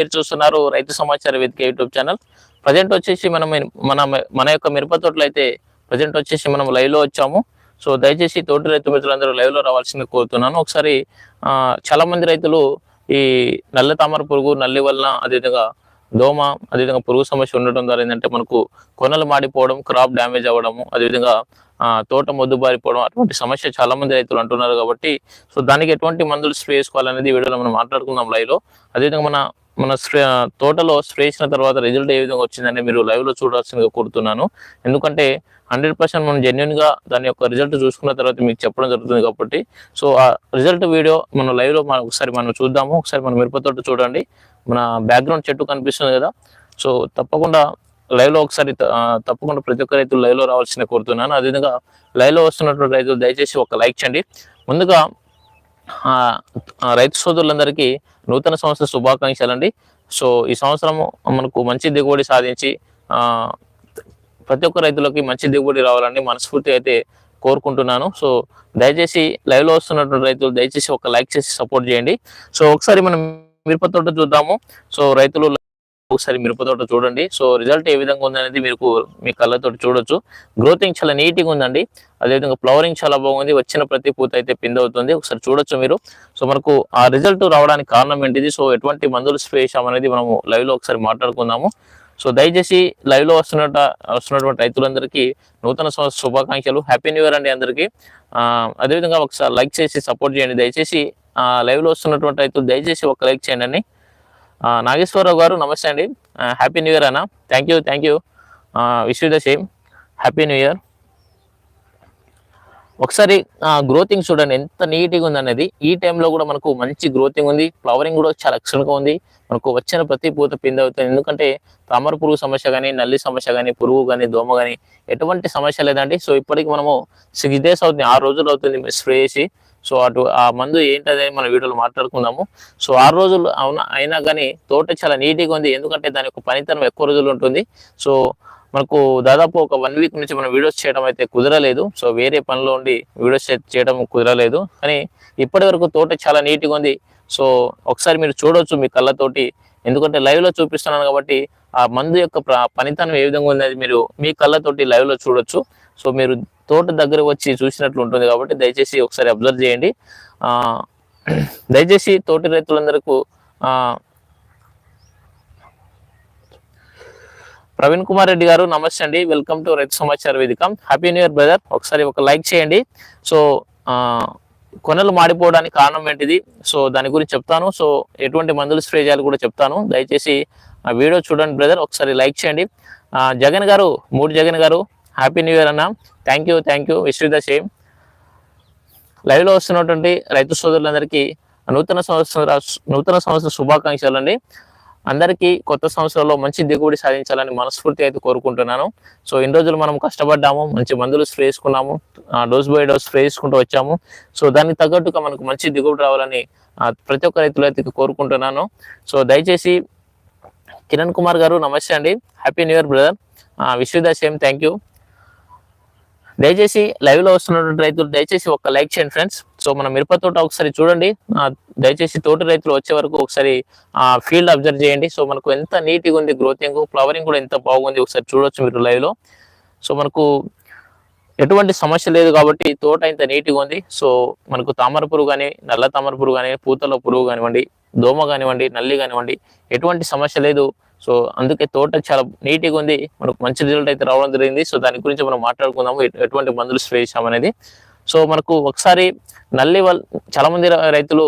మీరు చూస్తున్నారు రైతు సమాచార వేదిక యూట్యూబ్ ఛానల్. ప్రజెంట్ వచ్చేసి మనం మన మన యొక్క మిరప తోటలో అయితే ప్రజెంట్ వచ్చేసి మనం లైవ్లో వచ్చాము. సో దయచేసి తోటి రైతు మిత్రులందరూ లైవ్లో రావాల్సింది కోరుతున్నాను. ఒకసారి ఆ, చాలా మంది రైతులు ఈ నల్ల తామర పురుగు నల్లి వలన అదేవిధంగా దోమ అదేవిధంగా పురుగు సమస్య ఉండడం ద్వారా ఏంటంటే మనకు కొనలు మాడిపోవడం క్రాప్ డ్యామేజ్ అవ్వడము అదేవిధంగా ఆ, తోట మొద్దు బారిపోవడం అటువంటి సమస్య చాలా మంది రైతులు అంటున్నారు కాబట్టి సో దానికి ఎటువంటి మందులు స్ప్రే చేసుకోవాలనేది వీడియోలో మనం మాట్లాడుకుందాం లైవ్లో. అదేవిధంగా మన మన తోటలో స్ప్రే చేసిన తర్వాత రిజల్ట్ ఏ విధంగా వచ్చిందని మీరు లైవ్లో చూడాల్సిందిగా కోరుతున్నాను. ఎందుకంటే హండ్రెడ్ పర్సెంట్ మనం జెన్యున్గా దాని యొక్క రిజల్ట్ చూసుకున్న తర్వాత మీకు చెప్పడం జరుగుతుంది కాబట్టి. సో ఆ రిజల్ట్ వీడియో మనం లైవ్లో మనం ఒకసారి మనం చూద్దాము. ఒకసారి మన మిరపతోట చూడండి. మన బ్యాక్గ్రౌండ్ చెట్టు కనిపిస్తుంది కదా. సో తప్పకుండా లైవ్లో ఒకసారి తప్పకుండా ప్రతి ఒక్క రైతులు లైవ్లో రావాల్సిన కోరుతున్నాను. అదేవిధంగా లైవ్లో వస్తున్నటువంటి రైతులు దయచేసి ఒక లైక్ చేయండి. ముందుగా రైతు సోదరులందరికీ నూతన సంవత్సర శుభాకాంక్షలు అండి సో ఈ సంవత్సరం మనకు మంచి దిగుబడి సాధించి ఆ, ప్రతి ఒక్క రైతులకి మంచి దిగుబడి రావాలని మనస్ఫూర్తి అయితే కోరుకుంటున్నాను. సో దయచేసి లైవ్లో వస్తున్నటువంటి రైతులు దయచేసి ఒక లైక్ చేసి సపోర్ట్ చేయండి. సో ఒకసారి మనం మిరప తోట చూద్దాము. సో రైతులు ఒకసారి మిరప తోట చూడండి. సో రిజల్ట్ ఏ విధంగా ఉందనేది మీకు మీ కళ్ళతో చూడొచ్చు. గ్రోతింగ్ చాలా నీట్గా ఉందండి. అదేవిధంగా ఫ్లవరింగ్ చాలా బాగుంది. వచ్చిన ప్రతి పూత అయితే పింద అవుతుంది ఒకసారి చూడొచ్చు మీరు. సో మనకు ఆ రిజల్ట్ రావడానికి కారణం ఏంటిది? సో ఎటువంటి మందులు స్ప్రే చేసామనేది మనము లైవ్లో ఒకసారి మాట్లాడుకుందాము. సో దయచేసి లైవ్లో వస్తున్నట వస్తున్నటువంటి రైతులందరికీ నూతన సంవత్సర శుభాకాంక్షలు. హ్యాపీ న్యూ ఇయర్ అండి అందరికీ. అదేవిధంగా ఒకసారి లైక్ చేసి సపోర్ట్ చేయండి. దయచేసి లైవ్లో లైవ్లో వస్తున్నటువంటి రైతులు దయచేసి ఒక లైక్ చేయండి నాగేశ్వరరావు గారు నమస్తే అండి. హ్యాపీ న్యూ ఇయర్ అన్న. Thank you thank you wish the same happy new year ఒకసారి గ్రోతింగ్ చూడండి ఎంత నీట్గా ఉంది అనేది ఈ టైంలో కూడా మనకు మంచి గ్రోతింగ్ ఉంది. ఫ్లవరింగ్ కూడా చాలా excellent ఉంది. మనకు వచ్చిన ప్రతి పూత పింద అవుతుంది. ఎందుకంటే తామర పురుగు సమస్య కానీ నల్లి సమస్య కానీ పురుగు కానీ దోమ కానీ ఎటువంటి సమస్య లేదండి. సో ఇప్పటికి మనము సిక్స్ డేస్ అవుతుంది. ఆరు రోజులు అవుతుంది స్ప్రే చేసి. సో అటు ఆ మందు ఏంటది మన వీడియోలో మాట్లాడుకుందాము. సో ఆరు రోజులు అవునా అయినా కానీ తోట చాలా నీట్గా ఉంది. ఎందుకంటే దాని యొక్క పనితనం ఎక్కువ రోజులు ఉంటుంది. సో మనకు దాదాపు ఒక వన్ వీక్ నుంచి మనం వీడియోస్ చేయడం అయితే కుదరలేదు. సో వేరే పనిలో ఉండి వీడియోస్ చేయడం కుదరలేదు. కానీ ఇప్పటి వరకు తోట చాలా నీట్గా ఉంది. సో ఒకసారి మీరు చూడవచ్చు మీ కళ్ళతోటి. ఎందుకంటే లైవ్లో చూపిస్తున్నాను కాబట్టి ఆ మందు యొక్క పనితనం ఏ విధంగా ఉంది మీరు మీ కళ్ళతోటి లైవ్లో చూడొచ్చు. సో మీరు తోట దగ్గర వచ్చి చూసినట్లు ఉంటుంది కాబట్టి దయచేసి ఒకసారి అబ్జర్వ్ చేయండి. ఆ దయచేసి తోటి రైతులందరికీ ఆ ప్రవీణ్ కుమార్ రెడ్డి గారు నమస్తే అండి. వెల్కమ్ టు రైతు సమాచార వేదిక హ్యాపీ న్యూ ఇయర్ బ్రదర్ ఒకసారి ఒక లైక్ చేయండి. సో ఆ కొనలు మాడిపోవడానికి కారణం ఏంటిది? సో దాని గురించి చెప్తాను. సో ఎటువంటి మందులు స్ప్రే చేయాలి కూడా చెప్తాను. దయచేసి ఆ వీడియో చూడండి బ్రదర్ ఒకసారి లైక్ చేయండి. జగన్ గారు మూడు Jagan garu happy new year అన్న. Thank you thank you wish the same లైవ్లో వస్తున్నటువంటి రైతు సోదరులందరికీ నూతన సంవత్సర నూతన సంవత్సర శుభాకాంక్షలు అండి. అందరికీ కొత్త సంవత్సరంలో మంచి దిగుబడి సాధించాలని మనస్ఫూర్తి అయితే కోరుకుంటున్నాను. సో ఇన్ని రోజులు మనం కష్టపడ్డాము మంచి మందులు స్ప్రే చేసుకున్నాము డోస్ బై డోస్ స్ప్రే చేసుకుంటూ వచ్చాము. సో దానికి తగ్గట్టుగా మనకు మంచి దిగుబడి రావాలని ప్రతి ఒక్క రైతులు అయితే కోరుకుంటున్నాను. సో దయచేసి కిరణ్ కుమార్ గారు నమస్తే అండి. Happy new year brother wish the same thank you దయచేసి లైవ్లో వస్తున్నటువంటి రైతులు దయచేసి ఒక లైక్ చేయండి ఫ్రెండ్స్. సో మన మిరప తోట ఒకసారి చూడండి. దయచేసి తోట రైతులు వచ్చే వరకు ఒకసారి ఆ ఫీల్డ్ అబ్జర్వ్ చేయండి. సో మనకు ఎంత నీట్గా ఉంది గ్రోతింగ్ ఫ్లవరింగ్ కూడా ఎంత బాగుంది ఒకసారి చూడొచ్చు మీరు లైవ్లో. సో మనకు ఎటువంటి సమస్య లేదు కాబట్టి తోట ఇంత నీట్గా ఉంది. సో మనకు తామర పురుగు కానీ నల్ల తామర పురుగు కానీ పూతలో పురుగు కానివ్వండి దోమ కానివ్వండి నల్లి కానివ్వండి ఎటువంటి సమస్య లేదు. సో అందుకే తోట చాలా నీట్గా ఉంది. మనకు మంచి రిజల్ట్ అయితే రావడం జరిగింది. సో దాని గురించి మనం మాట్లాడుకుందాము. ఎటువంటి మందులు స్ప్రే చేసామనేది సో మనకు ఒకసారి నల్లి వల్ల చాలా మంది రైతులు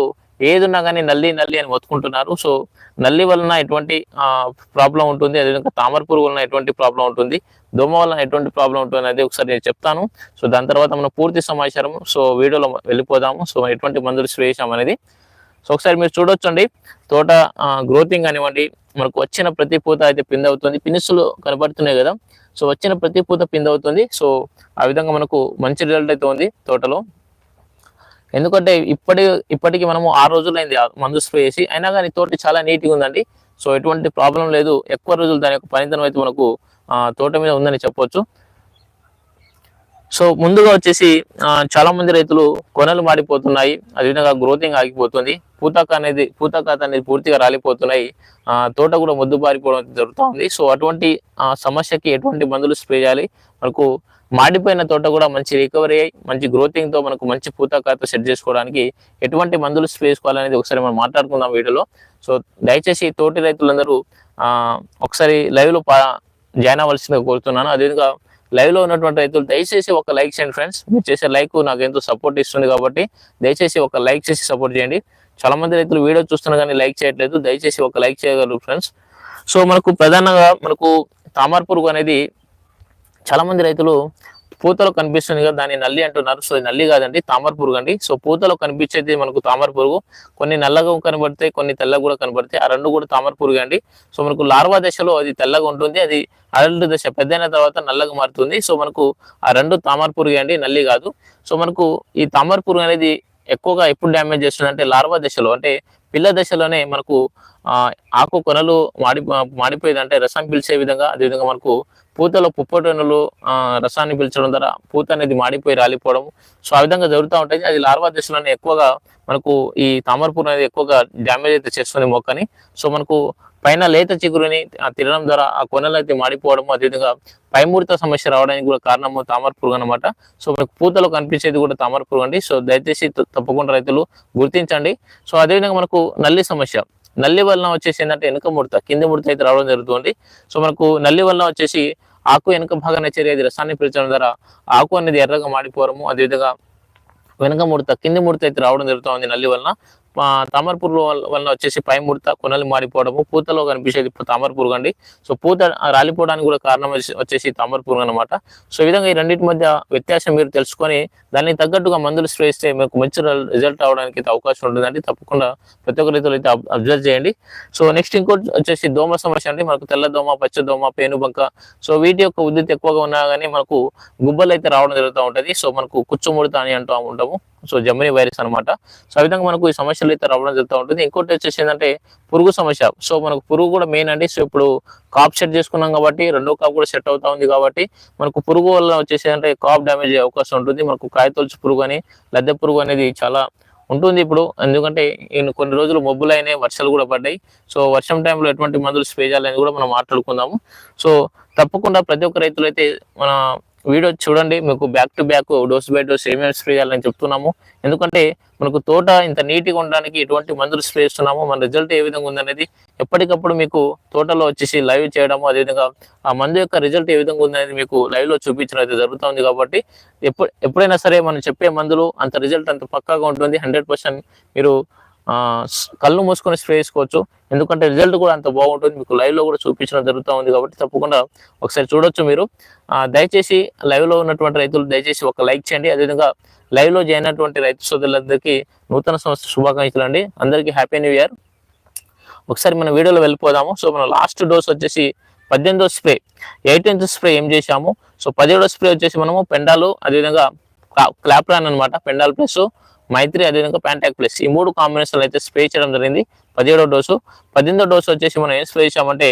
ఏది ఉన్నా కానీ నల్లి నల్లి అని మొత్తుకుంటున్నారు. సో నల్లి వలన ఎటువంటి ప్రాబ్లం ఉంటుంది. అదేవిధంగా తామర పురుగు వలన ఎటువంటి ప్రాబ్లం ఉంటుంది. దోమ వలన ఎటువంటి ప్రాబ్లం ఉంటుంది అనేది ఒకసారి నేను చెప్తాను. సో దాని తర్వాత మనం పూర్తి సమాచారం సో వీడియోలో వెళ్ళిపోదాము. సో ఎటువంటి మందులు స్ప్రే చేసామనేది సో ఒకసారి మీరు చూడొచ్చండి. తోట గ్రోతింగ్ కానివ్వండి మనకు వచ్చిన ప్రతి పూత అయితే పింద అవుతుంది. పినిసులు కనబడుతున్నాయి కదా. సో వచ్చిన ప్రతి పూత పింద అవుతుంది. సో ఆ విధంగా మనకు మంచి రిజల్ట్ అయితే ఉంది తోటలో. ఎందుకంటే ఇప్పటి ఇప్పటికి మనము ఆరు రోజులైంది మందు స్ప్రే చేసి. అయినా కానీ తోట చాలా నీట్గా ఉందండి. సో ఎటువంటి ప్రాబ్లం లేదు. ఎక్కువ రోజులు దాని యొక్క పనితనం అయితే మనకు తోట మీద ఉందని చెప్పొచ్చు. సో ముందుగా వచ్చేసి చాలా మంది రైతులు కొనలు మాడిపోతున్నాయి అదేవిధంగా గ్రోతింగ్ ఆగిపోతుంది. పూతక అనేది పూతకాత అనేది పూర్తిగా రాలిపోతున్నాయి. తోట కూడా ముద్దు పారిపోవడం జరుగుతుంది. సో అటువంటి ఆ, సమస్యకి ఎటువంటి మందులు స్ప్రే చేయాలి? మనకు మాడిపోయిన తోట కూడా మంచి రికవరీ అయ్యి మంచి గ్రోతింగ్తో మనకు మంచి పూతకాత సెట్ చేసుకోవడానికి ఎటువంటి మందులు స్ప్రే చేసుకోవాలనేది ఒకసారి మనం మాట్లాడుకుందాం వీడియోలో. సో దయచేసి తోటి రైతులందరూ ఒకసారి లైవ్లో పా- జాయిన్ అవ్వాల్సిందిగా కోరుతున్నాను. అదేవిధంగా లైవ్లో ఉన్నటువంటి రైతులు దయచేసి ఒక లైక్ చేయండి ఫ్రెండ్స్ మీరు చేసే లైక్ నాకు ఎంతో సపోర్ట్ ఇస్తుంది కాబట్టి దయచేసి ఒక లైక్ చేసి సపోర్ట్ చేయండి. చాలా మంది రైతులు వీడియో చూస్తున్నా కానీ లైక్ చేయట్లేదు. దయచేసి ఒక లైక్ చేయగలరు ఫ్రెండ్స్ సో మనకు ప్రధానంగా మనకు తామర పురుగు అనేది చాలా మంది రైతులు పూతలో కనిపిస్తుంది కదా దాన్ని నల్లి అంటున్నారు. సో నల్లి కాదండి తామర పురుగు అండి. సో పూతలో కనిపించేది మనకు తామర పురుగు. కొన్ని నల్లగా కనబడతాయి కొన్ని తెల్లగా కూడా కనబడతాయి. ఆ రెండు కూడా తామర పురుగు అండి. సో మనకు లార్వా దశలో అది తెల్లగా ఉంటుంది. అది అడల్ట్ దశ పెద్దైన తర్వాత నల్లగా మారుతుంది. సో మనకు ఆ రెండు తామర పురుగు అండి నల్లి కాదు. సో మనకు ఈ తామర పురుగు అనేది ఎక్కువగా ఎప్పుడు డ్యామేజ్ చేస్తుంది అంటే లార్వా దశలో అంటే పిల్ల దశలోనే మనకు ఆకు కొనలు మాడి మాడిపోయేది అంటే రసం పిలిచే విధంగా అదేవిధంగా మనకు పూతలో పుప్పటనులు రసాన్ని పీల్చడం ద్వారా పూత అనేది మాడిపోయి రాలిపోవడం సో ఆ విధంగా జరుగుతూ ఉంటుంది అది లార్వా దశలోనే ఎక్కువగా మనకు ఈ తామరపూర్ అనేది ఎక్కువగా డ్యామేజ్ అయితే చేస్తుంది మొక్కని. సో మనకు పైన లేత చిగురుని ఆ, తినడం ద్వారా ఆ కొనలు అయితే మాడిపోవడం అదేవిధంగా పైమూర్త సమస్య రావడానికి కూడా కారణము తామర పురుగు అనమాట సో మనకు పూతలో కనిపించేది కూడా తామర పురుగు అండి. సో దయచేసి త- తప్పకుండా రైతులు గుర్తించండి. సో అదేవిధంగా మనకు నల్లి సమస్య. నల్లి వలన వచ్చేసి ఏంటంటే వెనుక ముడత కింది ముడత అయితే రావడం జరుగుతుంది. సో మనకు నల్లి వలన వచ్చేసి ఆకు వెనుక భాగాన్ని చేరేది రసాన్ని పీల్చడం ద్వారా ఆకు అనేది ఎర్రగా మాడిపోవడము అదేవిధంగా వెనుక ముడత కింది ముడత అయితే రావడం జరుగుతుంది నల్లి వలన. తామరపూర్ వల్ల- వలన వచ్చేసి పై ముడత కొనలు మాడిపోవడము పూతలో కనిపించేది ఇప్పుడు తామర పురుగు అండి. సో పూత రాలిపోవడానికి కూడా కారణం వచ్చేసి తామర పురుగు అనమాట సో ఈ విధంగా ఈ రెండింటి మధ్య వ్యత్యాసం మీరు తెలుసుకొని దానికి తగ్గట్టుగా మందులు స్ప్రే చేస్తే మీకు మంచి రిజల్ట్ అవడానికి అయితే అవకాశం ఉంటుందండి. తప్పకుండా ప్రతి ఒక్క రైతులు అయితే అబ్జర్వ్ చేయండి. సో నెక్స్ట్ ఇంకోటి వచ్చేసి దోమ సమస్య అండి. మనకు తెల్ల దోమ పచ్చ దోమ పేనుబంక సో వీటి యొక్క ఉద్ధృతి ఎక్కువగా ఉన్నా కానీ మనకు గుబ్బలు అయితే రావడం జరుగుతూ ఉంటుంది. సో మనకు కుచ్చుముడత అని అంటూ ఉంటాము. సో జమిని వైరస్ అనమాట సో ఆ విధంగా మనకు ఈ సమస్యలు అయితే రావడం జరుగుతూ ఉంటుంది. ఇంకోటి వచ్చేసి ఏంటంటే పురుగు సమస్య. సో మనకు పురుగు కూడా మెయిన్ అండి. సో ఇప్పుడు కాప్ సెట్ చేసుకున్నాం కాబట్టి రెండో కాప్ కూడా సెట్ అవుతా ఉంది కాబట్టి మనకు పురుగు వల్ల వచ్చేసి అంటే కాప్ డ్యామేజ్ అయ్యే అవకాశం ఉంటుంది. మనకు కాయతొలుచు పురుగు అని లద్దె పురుగు అనేది చాలా ఉంటుంది ఇప్పుడు. ఎందుకంటే కొన్ని రోజులు మబ్బులు అయినాయి వర్షాలు కూడా పడ్డాయి. సో వర్షం టైంలో ఎటువంటి మందులు స్ప్రే చేయాలని కూడా మనం మాట్లాడుకుందాము. సో తప్పకుండా ప్రతి ఒక్క రైతులు అయితే మన వీడియో చూడండి మీకు back to back dose by dose ఏమేమి స్ప్రే చేయాలని చెప్తున్నాము. ఎందుకంటే మనకు తోట ఇంత నీట్గా ఉండడానికి ఎటువంటి మందులు స్ప్రే చేస్తున్నాము మన రిజల్ట్ ఏ విధంగా ఉందనేది ఎప్పటికప్పుడు మీకు తోటలో వచ్చేసి లైవ్ చేయడము అదేవిధంగా ఆ మందు యొక్క రిజల్ట్ ఏ విధంగా ఉందనేది మీకు లైవ్లో చూపించడం అయితే జరుగుతుంది కాబట్టి ఎప్పుడు ఎప్పుడైనా సరే మనం చెప్పే మందులు అంత రిజల్ట్ అంత పక్కాగా ఉంటుంది. హండ్రెడ్ మీరు కళ్ళు మూసుకొని స్ప్రే చేసుకోవచ్చు. ఎందుకంటే రిజల్ట్ కూడా అంత బాగుంటుంది. మీకు లైవ్లో కూడా చూపించడం జరుగుతూ ఉంది కాబట్టి తప్పకుండా ఒకసారి చూడొచ్చు మీరు. దయచేసి లైవ్లో ఉన్నటువంటి రైతులు దయచేసి ఒక లైక్ చేయండి. అదేవిధంగా లైవ్లో జాయిన్ అయినటువంటి రైతు సోదరులందరికీ నూతన సంవత్సర శుభాకాంక్షలు అండి. అందరికీ హ్యాపీ న్యూ ఇయర్. ఒకసారి మన వీడియోలో వెళ్ళిపోదాము. సో మన లాస్ట్ డోస్ వచ్చేసి పద్దెనిమిదో స్ప్రే ఎయిటీన్త్ స్ప్రే ఏం చేశాము? సో పదిహేడో స్ప్రే వచ్చేసి మనము పెండాలు అదేవిధంగా క్లాప్రాన్ అనమాట పెండాల్ ప్లస్. మైత్రి అదేవిధంగా ప్యాంటాక్ ప్లస్ ఈ మూడు కాంబినేషన్లు అయితే స్ప్రే చేయడం జరిగింది. పదిహేడో డోసు పద్దెనిమిదో డోసు వచ్చేసి మనం ఏం స్ప్రే చేసామంటే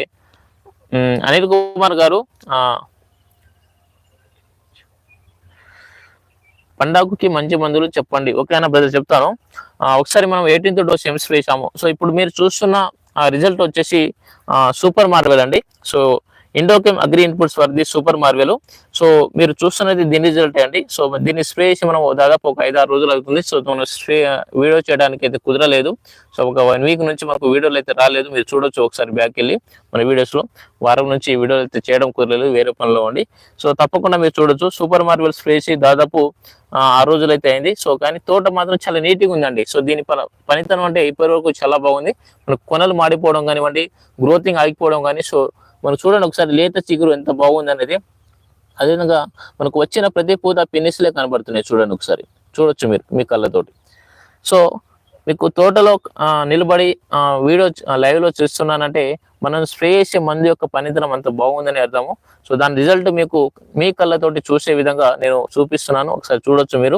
అనిల్ కుమార్ గారు పండాకుకి మంచి మందులు చెప్పండి. ఓకేనా బ్రదర్ చెప్తాను. ఒకసారి మనం ఎయిటీన్త్ డోస్ ఏం స్ప్రే చేసాము సో ఇప్పుడు మీరు చూస్తున్న రిజల్ట్ వచ్చేసి సూపర్ మార్వెల్ అండి. So Indochem agri inputs for the Super Marvel so మీరు చూస్తున్నది దీని రిజల్ట్ అండి? సో దీన్ని స్ప్రే చేసి మనం దాదాపు ఒక ఐదు ఆరు రోజులు అవుతుంది. సో మనం స్ప్రే వీడియో చేయడానికి అయితే కుదరలేదు. సో ఒక వన్ వీక్ నుంచి మనకు వీడియోలు అయితే రాలేదు. మీరు చూడొచ్చు ఒకసారి బ్యాక్ వెళ్ళి మన వీడియోస్లో. వారం నుంచి వీడియోలు అయితే చేయడం కుదరలేదు. వేరే పనిలో ఉండి. సో తప్పకుండా మీరు చూడొచ్చు. సూపర్ మార్వెల్ స్ప్రే చేసి దాదాపు ఆ, రోజులు అయితే అయింది. సో కానీ తోట మాత్రం చాలా నీట్గా ఉందండి. సో దీని పనితనం అంటే ఇప్పటి వరకు చాలా బాగుంది. మనకు కొనలు మాడిపోవడం కానివ్వండి గ్రోతింగ్ ఆగిపోవడం కానీ సో మనం చూడండి ఒకసారి లేత చిగురు ఎంత బాగుంది అనేది అదేవిధంగా మనకు వచ్చిన ప్రతి పూత పిన్నిస్లే కనబడుతున్నాయి చూడండి ఒకసారి. చూడొచ్చు మీరు మీ కళ్ళతోటి. సో మీకు తోటలో నిలబడి వీడియో లైవ్లో చూస్తున్నానంటే మనం స్ప్రే చేసే మందు యొక్క పనితనం అంత బాగుందని అర్థము. సో దాని రిజల్ట్ మీకు మీ కళ్ళతోటి చూసే విధంగా నేను చూపిస్తున్నాను. ఒకసారి చూడొచ్చు మీరు.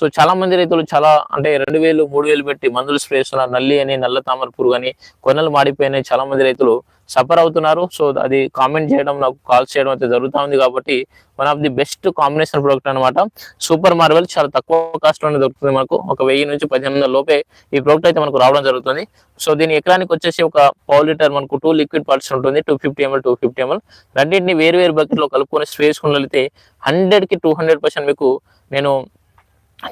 సో చాలా మంది రైతులు చాలా అంటే రెండు వేలు మూడు వేలు పెట్టి మందులు స్ప్రే చేస్తున్నారు. నల్లి అని నల్ల తామర పురుగు అని కొనలు మాడిపోయినాయి చాలా మంది రైతులు సఫర్ అవుతున్నారు. సో అది కామెంట్ చేయడం నాకు కాల్ చేయడం అయితే జరుగుతూ ఉంది కాబట్టి one of the best combination product అనమాట సూపర్ మార్వెల్ చాలా తక్కువ కాస్ట్లోనే దొరుకుతుంది మనకు. ఒక వెయ్యి నుంచి పదిహేను వందల లోపే ఈ ప్రోడక్ట్ అయితే మనకు రావడం జరుగుతుంది. సో దీని ఎకరానికి వచ్చేసి ఒక పావు లీటర్ మనకు టూ లిక్విడ్ పార్ట్స్ ఉంటుంది. Two fifty ml two fifty ml రెండింటిని వేరు వేరు బకెట్లో కలుపుకొని స్ప్రే చేసుకున్నట్లయితే హండ్రెడ్కి టూ హండ్రెడ్ పర్సెంట్ మీకు నేను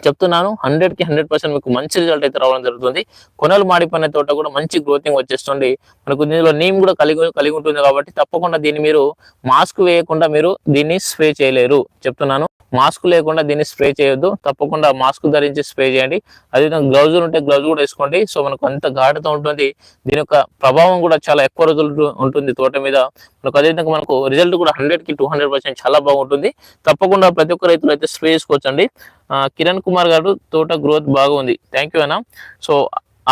చెప్తున్నాను హండ్రెడ్కి హండ్రెడ్ పర్సెంట్ మీకు మంచి రిజల్ట్ అయితే రావడం జరుగుతుంది. కొనలు మాడిపోయిన తోట కూడా మంచి గ్రోతింగ్ వచ్చేస్తుంది. మనకు దీనిలో నీమ్ కూడా కలిగి కలిగి ఉంటుంది కాబట్టి తప్పకుండా దీన్ని మీరు మాస్క్ వేయకుండా మీరు దీన్ని స్ప్రే చేయలేరు. చెప్తున్నాను. మాస్క్ లేకుండా దీన్ని స్ప్రే చేయొద్దు. తప్పకుండా మాస్క్ ధరించి స్ప్రే చేయండి. అదేవిధంగా గ్లౌజ్ ఉంటే గ్లౌజ్ కూడా వేసుకోండి. సో మనకు అంత గాఢత ఉంటుంది. దీని యొక్క ప్రభావం కూడా చాలా ఎక్కువ రోజులు ఉంటుంది తోట మీద. మనకు అదేవిధంగా మనకు రిజల్ట్ కూడా హండ్రెడ్కి టూ హండ్రెడ్ పర్సెంట్ చాలా బాగుంటుంది తప్పకుండా ప్రతి ఒక్క రైతులు అయితే స్ప్రే చేసుకోవచ్చండి. కిరణ్ కుమార్ గారు తోట గ్రోత్ బాగుంది. థ్యాంక్ యూ అన్న. సో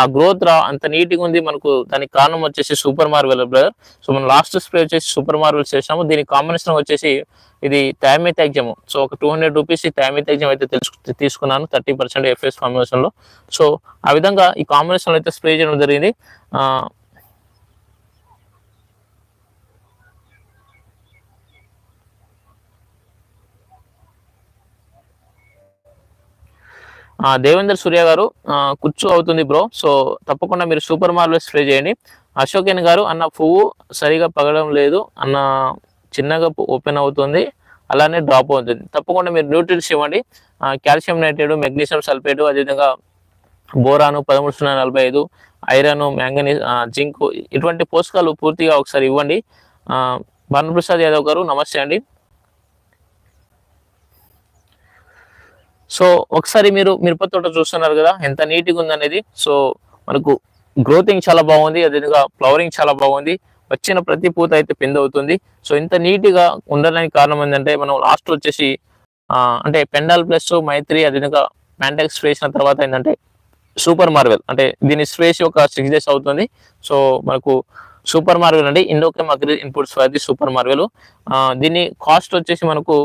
ఆ గ్రోత్ రా అంత నీట్గా ఉంది. మనకు దానికి కారణం వచ్చేసి సూపర్ మార్వెల్ బ్రదర్ సో మనం లాస్ట్ స్ప్రే వచ్చేసి సూపర్ మార్వెల్ చేసాము. దీని కాంబినేషన్ వచ్చేసి ఇది థైమిథాగ్జమ్ సో ఒక టూ హండ్రెడ్ రూపీస్ ఈ థైమిథాగ్జమ్ అయితే తెలుసు తీసుకున్నాను. థర్టీ పర్సెంట్ ఎఫ్ఎస్ కాంబినేషన్లో సో ఆ విధంగా ఈ కాంబినేషన్లో అయితే స్ప్రే చేయడం జరిగింది. దేవేందర్ సూర్య గారు కుచ్చు అవుతుంది బ్రో. సో తప్పకుండా మీరు సూపర్ మార్వెల్ స్ప్రే చేయండి. అశోకేన్ గారు అన్న పువ్వు సరిగా పగడం లేదు అన్న చిన్నగా ఓపెన్ అవుతుంది అలానే డ్రాప్ అవుతుంది. తప్పకుండా మీరు న్యూట్రిల్స్ ఇవ్వండి. కాల్షియం నైట్రేట్ మెగ్నీషియం సల్ఫేట్ అదేవిధంగా బోరాను పదమూడు సున్నా నలభై ఐదు ఐరన్ మ్యాంగనీస్ జింక్ ఇటువంటి పోషకాలు పూర్తిగా ఒకసారి ఇవ్వండి. భానుప్రసాద్ యాదవ్ గారు నమస్తే అండి. సో ఒకసారి మీరు మిరప తోట చూస్తున్నారు కదా ఎంత నీట్గా ఉందనేది. సో మనకు గ్రోతింగ్ చాలా బాగుంది అదేవిధంగా ఫ్లవరింగ్ చాలా బాగుంది. వచ్చిన ప్రతి పూత అయితే పెండ్ అవుతుంది. సో ఇంత నీట్గా ఉండడానికి కారణం ఏంటంటే మనం లాస్ట్ వచ్చేసి అంటే పెండాల్ ప్లస్ మైత్రి అదేవిధంగా మ్యాంటెక్స్ స్ప్రే చేసిన తర్వాత ఏంటంటే సూపర్ మార్వెల్ అంటే దీని స్ప్రేస్ ఒక సిక్స్ డేస్ అవుతుంది. సో మనకు సూపర్ మార్వెల్ అండి. ఇండోకెమ్ అగ్రి ఇన్పుట్స్ అది సూపర్ మార్వెల్ దీని కాస్ట్ వచ్చేసి మనకు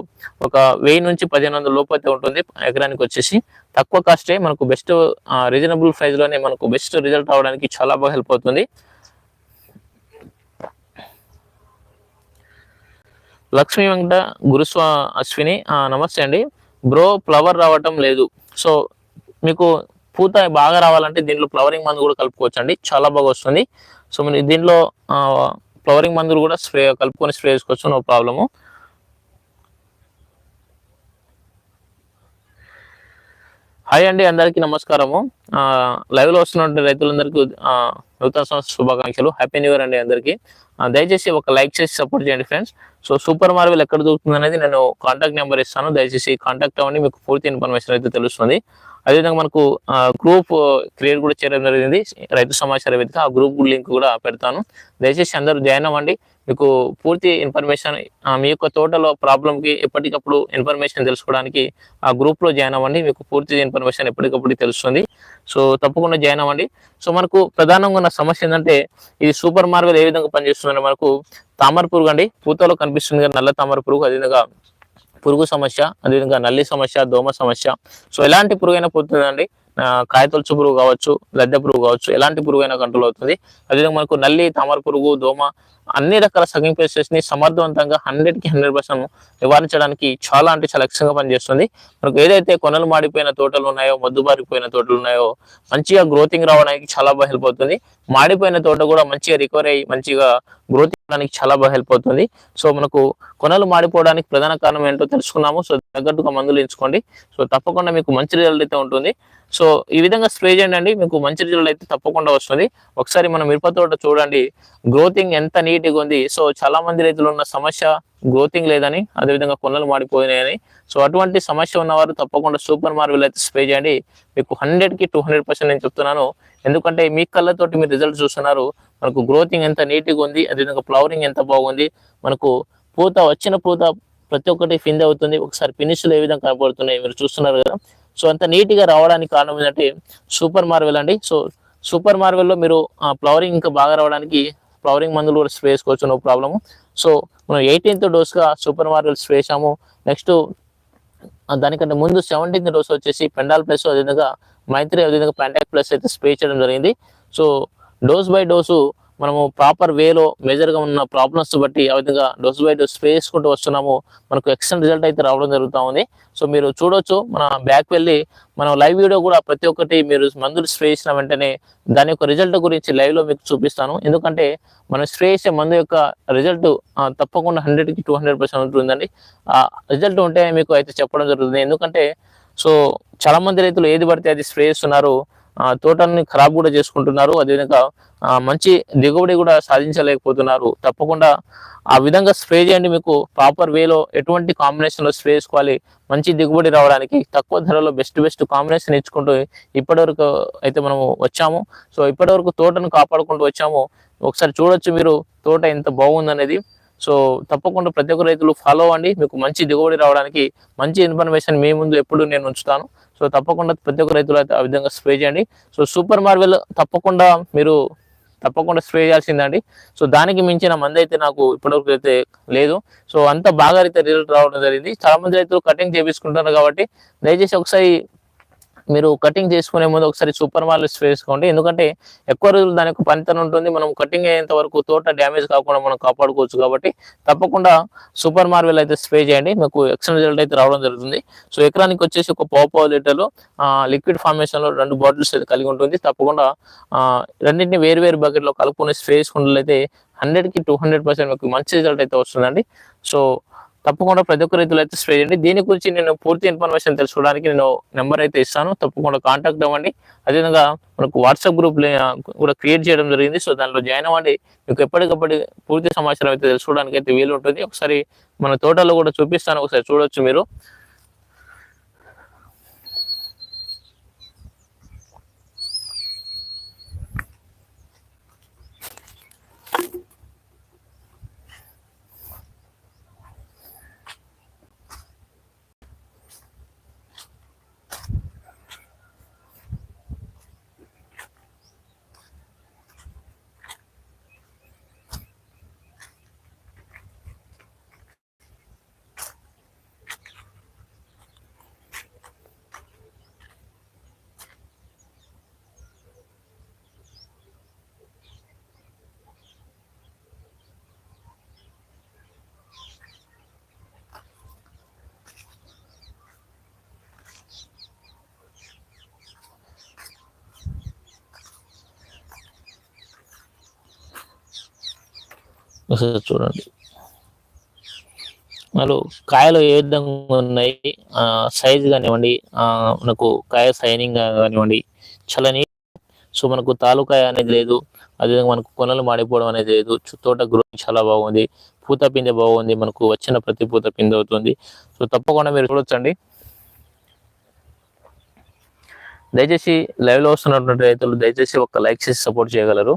ఒక వెయ్యి నుంచి పదిహేను వందల లోపు అయితే ఉంటుంది. ఎకరానికి వచ్చేసి తక్కువ కాస్టే మనకు బెస్ట్ రీజనబుల్ ప్రైస్లోనే మనకు బెస్ట్ రిజల్ట్ అవడానికి చాలా బాగా హెల్ప్ అవుతుంది. లక్ష్మీ వెంకట గురుస్వా అశ్విని నమస్తే అండి. బ్రో ఫ్లవర్ రావటం లేదు. సో మీకు పూత బాగా రావాలంటే దీంట్లో ఫ్లవరింగ్ మందు కూడా కలుపుకోవచ్చు అండి చాలా బాగా వస్తుంది. సో మీరు దీంట్లో ఫ్లవరింగ్ మందులు కూడా స్ప్రే కలుపుకొని స్ప్రే చేసుకోవచ్చు. No problem. హాయ్ అండి అందరికీ నమస్కారము. లైవ్లో వస్తున్న రైతులందరికీ నూతన సంవత్సర శుభాకాంక్షలు. హ్యాపీ న్యూ ఇయర్ అండి అందరికీ. దయచేసి ఒక లైక్ చేసి సపోర్ట్ చేయండి ఫ్రెండ్స్. సో సూపర్ మార్వెల్ ఎక్కడ దొరుకుతుంది అనేది నేను కాంటాక్ట్ నెంబర్ ఇస్తాను. దయచేసి కాంటాక్ట్ అవ్వండి మీకు పూర్తి ఇన్ఫర్మేషన్ అయితే తెలుస్తుంది. అదేవిధంగా మనకు గ్రూప్ క్రియేట్ కూడా చేయడం జరిగింది. రైతు సమాచార వేదిక ఆ గ్రూప్ లింక్ కూడా పెడతాను. దయచేసి అందరూ జాయిన్ అవ్వండి. మీకు పూర్తి ఇన్ఫర్మేషన్ మీ యొక్క తోటలో ప్రాబ్లంకి ఎప్పటికప్పుడు ఇన్ఫర్మేషన్ తెలుసుకోవడానికి ఆ గ్రూప్లో జాయిన్ అవ్వండి. మీకు పూర్తి ఇన్ఫర్మేషన్ ఎప్పటికప్పుడు తెలుస్తుంది. సో తప్పకుండా జాయిన్ అవ్వండి. సో మనకు ప్రధానంగా ఉన్న సమస్య ఏంటంటే ఇది సూపర్ మార్వెల్ ఏ విధంగా పనిచేస్తుందంటే మనకు తామర పురుగు అండి. పూతలో కనిపిస్తుంది నల్ల తామర పురుగు అదేవిధంగా పురుగు సమస్య అదేవిధంగా నల్లి సమస్య దోమ సమస్య. సో ఎలాంటి పురుగు అయినా పోతుందండి. కాయతొలుచు పురుగు కావచ్చు లద్దె పురుగు కావచ్చు ఎలాంటి పురుగు అయినా కంట్రోల్ అవుతుంది. అదేవిధంగా మనకు నల్లి తామర పురుగు దోమ అన్ని రకాల సగ్గింగ్ ప్లేసెస్ని సమర్థవంతంగా హండ్రెడ్కి హండ్రెడ్ పర్సెంట్ నివారించడానికి చాలా అంటే చాలా లక్ష్యంగా పనిచేస్తుంది. మనకు ఏదైతే కొనలు మాడిపోయిన తోటలు ఉన్నాయో మొద్దుబారిపోయిన తోటలు ఉన్నాయో మంచిగా గ్రోతింగ్ రావడానికి చాలా బాగా హెల్ప్ అవుతుంది. మాడిపోయిన తోట కూడా మంచిగా రికవర్ అయ్యి మంచిగా గ్రోత్ ఇవ్వడానికి చాలా బాగా హెల్ప్ అవుతుంది. సో మనకు కొనలు మాడిపోవడానికి ప్రధాన కారణం ఏంటో తెలుసుకున్నాము. సో తగ్గట్టుగా మందులు ఎంచుకోండి. సో తప్పకుండా మీకు మంచి రిజల్ట్ అయితే ఉంటుంది. సో ఈ విధంగా స్ప్రే చేయండి మీకు మంచి రిజల్ట్ అయితే తప్పకుండా వస్తుంది. ఒకసారి మనం మిరప తోట చూడండి. గ్రోతింగ్ ఎంత నీట్గా ఉంది. సో చాలా మంది రైతులు ఉన్న సమస్య గ్రోతింగ్ లేదని అదేవిధంగా కొనలు మాడిపోయినాయని. సో అటువంటి సమస్య ఉన్నవారు తప్పకుండా సూపర్ మార్వెల్ అయితే స్ప్రే చేయండి. మీకు హండ్రెడ్కి టూ హండ్రెడ్ పర్సెంట్ నేను చెప్తున్నాను. ఎందుకంటే మీ కళ్ళతోటి మీరు రిజల్ట్ చూస్తున్నారు. మనకు గ్రోతింగ్ ఎంత నీట్గా ఉంది అదేవిధంగా ఫ్లవరింగ్ ఎంత బాగుంది. మనకు పూత వచ్చిన పూత ప్రతి ఒక్కటి ఫింద్ అవుతుంది. ఒకసారి ఫినిష్లు ఏ విధంగా కనబడుతున్నాయి మీరు చూస్తున్నారు కదా. సో అంత నీట్గా రావడానికి కారణం ఏంటంటే సూపర్ మార్వెల్ అండి. సో సూపర్ మార్వెల్లో మీరు ఫ్లవరింగ్ ఇంకా బాగా రావడానికి ఫ్లవరింగ్ మందులు కూడా స్ప్రే చేసుకోవచ్చు నో ప్రాబ్లము. సో మనం ఎయిటీన్త్ డోస్గా సూపర్ మార్కెట్ స్ప్రే చేసాము నెక్స్ట్ దానికంటే ముందు సెవెంటీన్త్ డోస్ వచ్చేసి పెండాల్ ప్లస్ అదేవిధంగా మైత్రి అదేవిధంగా పెంటాక్ ప్లస్ అయితే స్ప్రే చేయడం జరిగింది. సో డోస్ బై డోసు మనము ప్రాపర్ వేలో మేజర్గా ఉన్న ప్రాబ్లమ్స్ బట్టి ఆ విధంగా డోస్ బై డోస్ స్ప్రే చేసుకుంటూ వస్తున్నాము. మనకు ఎక్సలెంట్ రిజల్ట్ అయితే రావడం జరుగుతూ ఉంది. సో మీరు చూడొచ్చు మన బ్యాక్ వెళ్ళి మనం లైవ్ వీడియో కూడా ప్రతి ఒక్కటి మీరు మందులు స్ప్రే చేసిన వెంటనే దాని యొక్క రిజల్ట్ గురించి లైవ్లో మీకు చూపిస్తాను. ఎందుకంటే మనం స్ప్రే చేసే మందు యొక్క రిజల్ట్ తప్పకుండా హండ్రెడ్కి టూ హండ్రెడ్ పర్సెంట్ ఉంటుందండి ఆ రిజల్ట్ ఉంటే మీకు అయితే చెప్పడం జరుగుతుంది. ఎందుకంటే సో చాలా మంది రైతులు ఏది పడితే అది స్ప్రే చేస్తున్నారు. తోటని ఖరాబ్ కూడా చేసుకుంటున్నారు. అదేవిధంగా మంచి దిగుబడి కూడా సాధించలేకపోతున్నారు. తప్పకుండా ఆ విధంగా స్ప్రే చేయండి మీకు. ప్రాపర్ వేలో ఎటువంటి కాంబినేషన్లో స్ప్రే చేసుకోవాలి? మంచి దిగుబడి రావడానికి తక్కువ ధరలో బెస్ట్ బెస్ట్ కాంబినేషన్ ఇచ్చుకుంటూ ఇప్పటివరకు అయితే మనము వచ్చాము. సో ఇప్పటివరకు తోటను కాపాడుకుంటూ వచ్చాము. ఒకసారి చూడొచ్చు మీరు తోట ఎంత బాగుందనేది. సో తప్పకుండా ప్రతి ఒక్క రైతులు ఫాలో అవ్వండి. మీకు మంచి దిగుబడి రావడానికి మంచి ఇన్ఫర్మేషన్ మీ ముందు ఎప్పుడు నేను ఉంచుతాను. సో తప్పకుండా ప్రతి ఒక్క రైతులు అయితే ఆ విధంగా స్ప్రే చేయండి. సో సూపర్ మార్వెల్ తప్పకుండా మీరు తప్పకుండా స్ప్రే చేయాల్సిందండి. సో దానికి మించిన మంది అయితే నాకు ఇప్పటివరకు అయితే లేదు. సో అంత బాగా అయితే రిజల్ట్ రావడం జరిగింది. చాలా మంది రైతులు కటింగ్ చేపించుకుంటున్నారు కాబట్టి దయచేసి ఒకసారి మీరు కటింగ్ చేసుకునే ముందు ఒకసారి సూపర్ మాలిష్ వేసుకోండి ఎందుకంటే ఎక్కువ రోజులు దాని యొక్క పనితనం ఉంటుంది. మనం కటింగ్ అయ్యేంత వరకు తోట డ్యామేజ్ కాకుండా మనం కాపాడుకోవచ్చు కాబట్టి తప్పకుండా సూపర్ మార్వెల్ అయితే స్ప్రే చేయండి. మీకు ఎక్సలెంట్ రిజల్ట్ అయితే రావడం జరుగుతుంది. సో ఎకరానికి వచ్చేసి ఒక పావు పావు లీటర్లు లిక్విడ్ ఫార్మేషన్లో రెండు బాటిల్స్ అయితే కలిగి ఉంటుంది. తప్పకుండా రెండింటిని వేరు వేరు బకెట్లో కలుపుకొని స్ప్రే చేసుకున్నట్లయితే హండ్రెడ్కి టూ హండ్రెడ్ పర్సెంట్ మీకు మంచి రిజల్ట్ అయితే వస్తుందండి. సో తప్పకుండా ప్రతి ఒక్క రైతులు అయితే స్ప్రే చేయండి. దీని గురించి నేను పూర్తి ఇన్ఫర్మేషన్ తెలుసుకోవడానికి నేను నెంబర్ అయితే ఇస్తాను. తప్పకుండా కాంటాక్ట్ అవ్వండి. అదేవిధంగా మనకు వాట్సాప్ గ్రూప్ కూడా క్రియేట్ చేయడం జరిగింది. సో దానిలో జాయిన్ అవ్వండి. మీకు ఎప్పటికప్పటి పూర్తి సమాచారం అయితే తెలుసుకోవడానికి అయితే వీలు ఉంటుంది. ఒకసారి మన తోటలో కూడా చూపిస్తాను. ఒకసారి చూడొచ్చు మీరు. ఒకసారి చూడండి. వాళ్ళు కాయలు ఏ విధంగా ఉన్నాయి? సైజ్ కానివ్వండి మనకు కాయ సైనింగ్ కానివ్వండి చాలా నీట్ సో మనకు తాలూకాయ అనేది లేదు అదేవిధంగా మనకు కొనలు మాడిపోవడం అనేది లేదు చు- తోట గ్రోత్ చాలా బాగుంది పూత పిందె బాగుంది మనకు వచ్చిన ప్రతి పూత పిందె అవుతుంది. సో తప్పకుండా మీరు చూడొచ్చండి. దయచేసి లైవ్లో వస్తున్నటువంటి రైతులు దయచేసి ఒక లైక్ చేసి సపోర్ట్ చేయగలరు.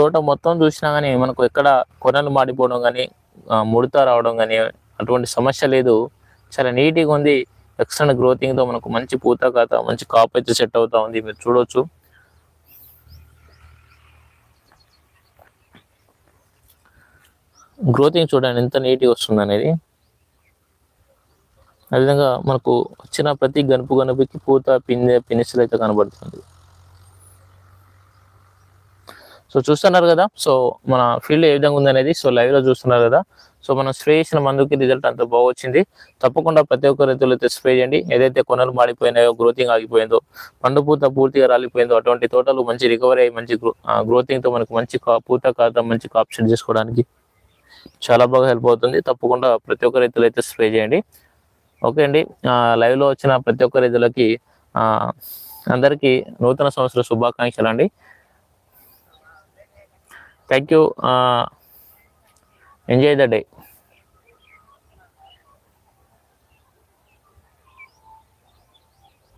తోట మొత్తం చూసినా కానీ మనకు ఎక్కడ కొనలు మాడిపోవడం కానీ ముడత రావడం కానీ అటువంటి సమస్య లేదు. చాలా నీట్గా ఉంది. ఎక్స్టర్నల్ గ్రోతింగ్తో మనకు మంచి పూత కాత మంచి కాపు అయితే సెట్ అవుతా ఉంది. మీరు చూడొచ్చు. గ్రోతింగ్ చూడండి ఎంత నీట్గా వస్తుంది అనేది. అదేవిధంగా మనకు వచ్చిన ప్రతి గనుపు గనుపుకి పూత పిందె పినిసలు అయితే కనబడుతుంది. సో చూస్తున్నారు కదా సో మన ఫీల్డ్ ఏ విధంగా ఉంది అనేది సో లైవ్లో చూస్తున్నారు కదా. సో మనం స్ప్రే చేసిన మందుకి రిజల్ట్ అంత బాగా వచ్చింది. తప్పకుండా ప్రతి ఒక్క రైతులు అయితే స్ప్రే చేయండి. ఏదైతే కొనలు మాడిపోయినాయో గ్రోతింగ్ ఆగిపోయిందో పండు పూత పూర్తిగా రాలిపోయిందో అటువంటి తోటలు మంచి రికవరీ అయ్యి మంచి గ్రోతింగ్తో మనకు మంచి కా- పూత కాత మంచి కాప్షన్ చేసుకోవడానికి చాలా బాగా హెల్ప్ అవుతుంది. తప్పకుండా ప్రతి ఒక్క రైతులు అయితే స్ప్రే చేయండి. ఓకే అండి. లైవ్లో వచ్చిన ప్రతి ఒక్క రైతులకి ఆ, అందరికీ నూతన సంవత్సర శుభాకాంక్షలు అండి thank you enjoy the day